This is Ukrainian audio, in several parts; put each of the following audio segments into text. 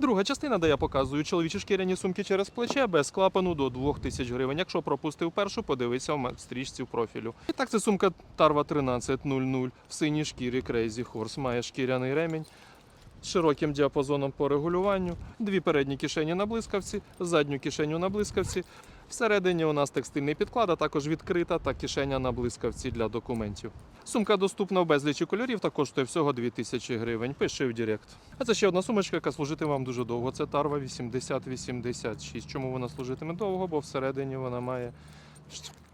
Друга частина, де я показую чоловічі шкіряні сумки через плече без клапану до 2000 гривень. Якщо пропустив першу, подивися в стрічці в профілю. І так, це сумка Tarva 1300 в синій шкірі Crazy Horse. Має шкіряний ремінь з широким діапазоном по регулюванню, дві передні кишені на блискавці, задню кишеню на блискавці. Всередині у нас текстильний підклад, а також відкрита та кишеня на блискавці для документів. Сумка доступна в безлічі кольорів та коштує всього 2000 гривень. Пиши в Директ. А це ще одна сумочка, яка служитиме вам дуже довго. Це Тарва 8086. Чому вона служитиме довго? Бо всередині вона має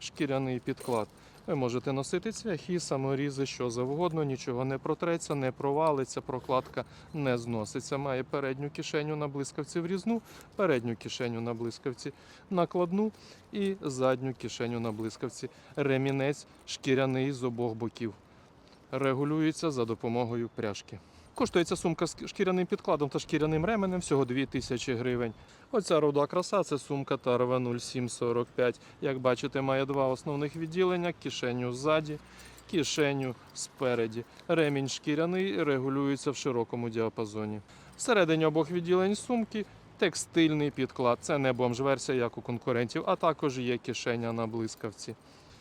шкіряний підклад. Ви можете носити цвяхи, саморізи, що завгодно, нічого не протреться, не провалиться, прокладка не зноситься. Має передню кишеню на блискавці врізну, передню кишеню на блискавці накладну і задню кишеню на блискавці. Ремінець шкіряний з обох боків. Регулюється за допомогою пряжки. Коштує ця сумка з шкіряним підкладом та шкіряним ременем всього 2000 гривень. Оця руда краса це сумка Tarva 0745. Як бачите, має два основних відділення: кишеню ззаді, кишеню спереді. Ремінь шкіряний регулюється в широкому діапазоні. Всередині обох відділень сумки текстильний підклад. Це не бомж-версія, як у конкурентів, а також є кишеня на блискавці.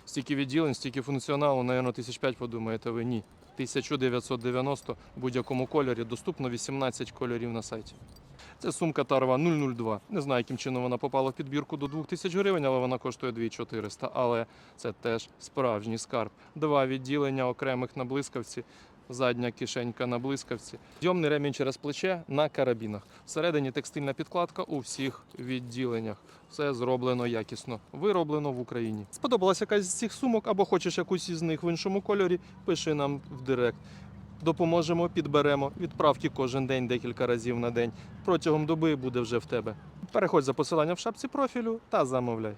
Стільки відділень, стільки функціоналу, напевно, 1005 подумаєте ви ні. 1990 в будь-якому кольорі, доступно 18 кольорів на сайті. Це сумка Тарва 002. Не знаю, яким чином вона попала в підбірку до 2000 гривень, але вона коштує 2400. Але це теж справжній скарб. Два відділення окремих на блискавці, задня кишенька на блискавці. Зйомний ремінь через плече на карабінах. Всередині текстильна підкладка у всіх відділеннях. Все зроблено якісно, вироблено в Україні. Сподобалася якась з цих сумок або хочеш якусь із них в іншому кольорі? Пиши нам в директ. Допоможемо, підберемо відправки кожен день, декілька разів на день. Протягом доби буде вже в тебе. Переходь за посиланням в шапці профілю та замовляй.